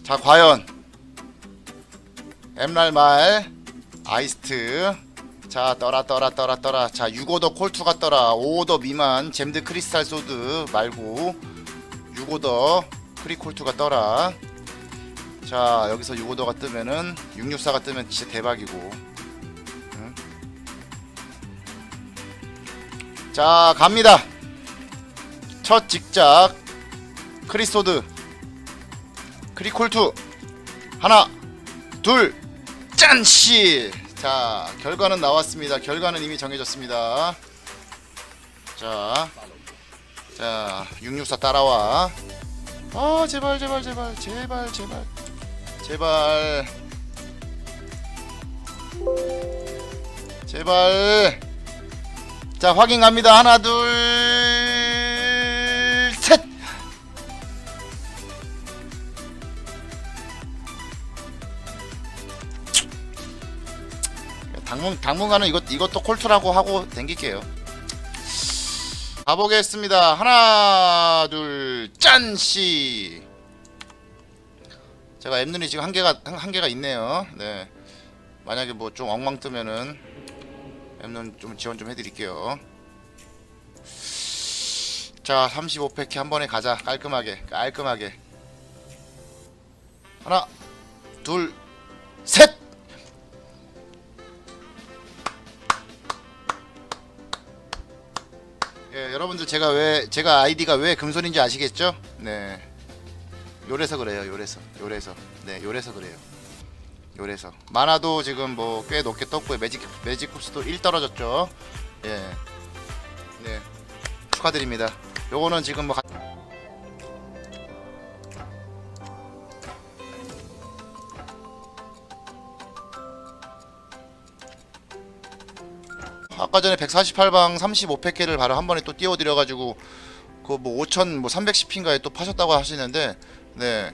자 과연 엠랄말 아이스트. 자 떠라 떠라 떠라 떠라. 자 6오더 콜투가 떠라. 5오더 미만 잼드 크리스탈 소드 말고 6오더 크리콜투가 떠라. 자 여기서 6오더가 뜨면은 664가 뜨면 진짜 대박이고. 응? 자 갑니다. 첫 직작 크리소드 크리콜투 하나 둘 짠씨 자 결과는 나왔습니다 결과는 이미 정해졌습니다 자, 자, 664 따라와. 아, 제발, 제발, 제발, 제발, 제발, 제발, 제발. 자, 확인 갑니다. 하나, 둘, 당분 당분간은 이것 이것도 콜트라고 하고 댕길게요. 가보겠습니다. 하나, 둘, 짠 씨. 제가 앱눈이 지금 한 개가 한, 한 개가 있네요. 네. 만약에 뭐 좀 엉망 뜨면은 앱눈 좀 지원 좀 해드릴게요. 자, 35팩 한 번에 가자. 깔끔하게, 깔끔하게. 하나, 둘, 제가 왜 제가 아이디가 왜 금손인지 아시겠죠? 네. 요래서 그래요. 요래서. 요래서. 네, 요래서 그래요. 요래서. 만화도 지금 뭐 꽤 높게 떴고요. 매직 매직 쿱스도 1 떨어졌죠. 예. 네. 축하드립니다. 요거는 지금 뭐 가... 아까 전에 148방 35팩회를 바로 한 번에 또 띄워드려 가지고 그 뭐 5천 뭐 310피인가에 또 파셨다고 하시는데 네.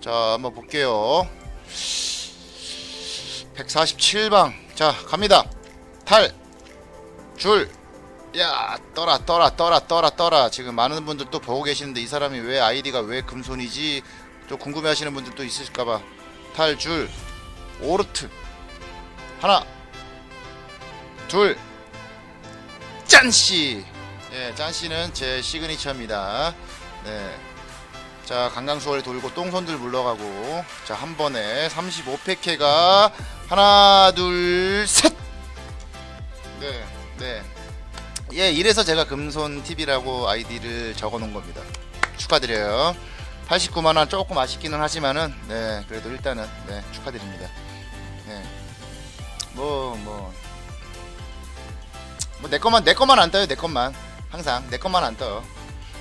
자, 한번 볼게요. 147방. 자, 갑니다. 탈. 줄. 야, 떠라 떠라 떠라 떠라 떠라. 지금 많은 분들 또 보고 계시는데 이 사람이 왜 아이디가 왜 금손이지? 또 궁금해 하시는 분들도 있으실까 봐. 탈 줄. 오르트. 하나. 둘. 짠씨. 예, 짠씨는 제 시그니처입니다. 네. 자, 강강수월 돌고 똥손들 물러가고. 자, 한 번에 35팩회가 하나, 둘, 셋. 네, 네. 예, 이래서 제가 금손 TV라고 아이디를 적어 놓은 겁니다. 축하드려요. 89만 원 조금 아쉽기는 하지만은 네, 그래도 일단은 네, 축하드립니다. 네. 뭐 뭐. 뭐내 것만 내 것만 안 떠요. 내 것만. 항상 내 것만 안 떠요.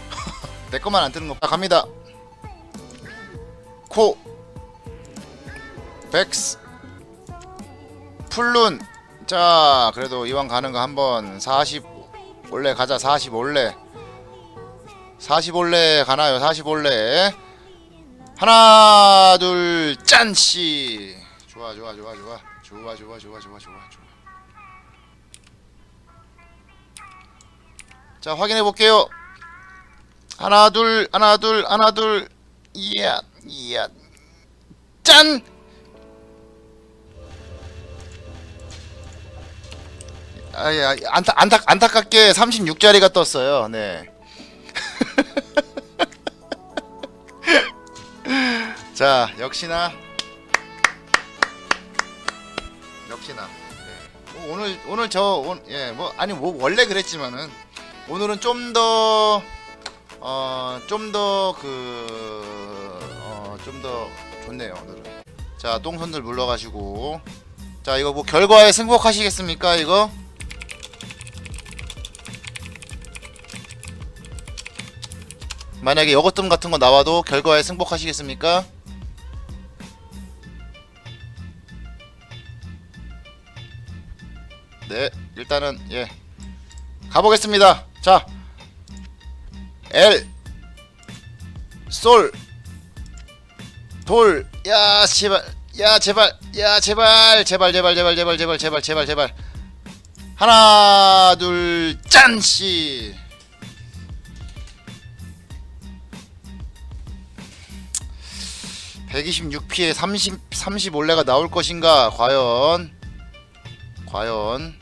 내 것만 안 뜨는 거. 자, 갑니다. 코 백스 풀룬 자 그래도 이왕 가는 거 한번 40 올래 가자 40 올래 40 올래 가나요 40 올래 하나 둘 짠씨 좋아 좋아 좋아 좋아 좋아 좋아 좋아 좋아 좋아 좋아 자 확인해 볼게요. 하나 둘 하나 둘 하나 둘. 이야 이야. 짠! 아야 안타 안타 안타깝게 36짜리가 떴어요. 네. 자 역시나. 역시나. 네. 뭐 오늘 오늘 저 예 뭐 아니 뭐 원래 그랬지만은 오늘은 좀 더 어 좀 더 그 어 좀 더 좋네요 오늘은 자 똥손들 물러가시고 자 이거 뭐 결과에 승복하시겠습니까 이거 만약에 여거뜸 같은 거 나와도 결과에 승복하시겠습니까? 네, 일단은 예 가보겠습니다. 자, L 솔 돌, 야 제발, 야 제발, 야 제발, 제발, 제발, 제발, 제발, 제발, 제발, 제발, 제발. 하나, 둘, 짠씨. 126피에 30 30올레가 나올 것인가? 과연 과연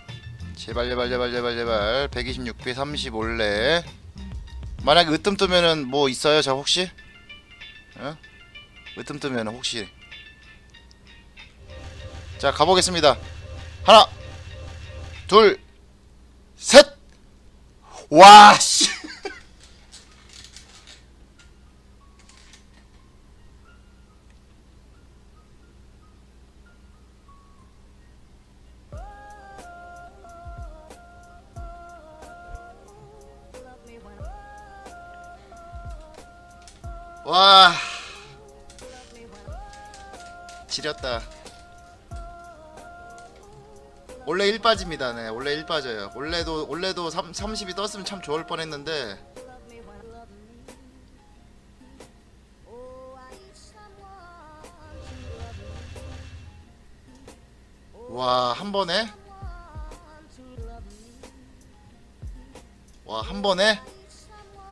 제발 제발 제발 제발 제발 126피에 30올레 만약에 으뜸 뜨면은 뭐 있어요? 저 혹시? 어? 으뜸 뜨면은 혹시 자 가보겠습니다 하나 둘셋와 씨. 와. 지렸다. 원래 1 빠집니다. 네 원래 1 빠져요. 원래도 원래도 3, 30이 떴으면 참 좋을 뻔했는데. 와 한 번에? 와 한 번에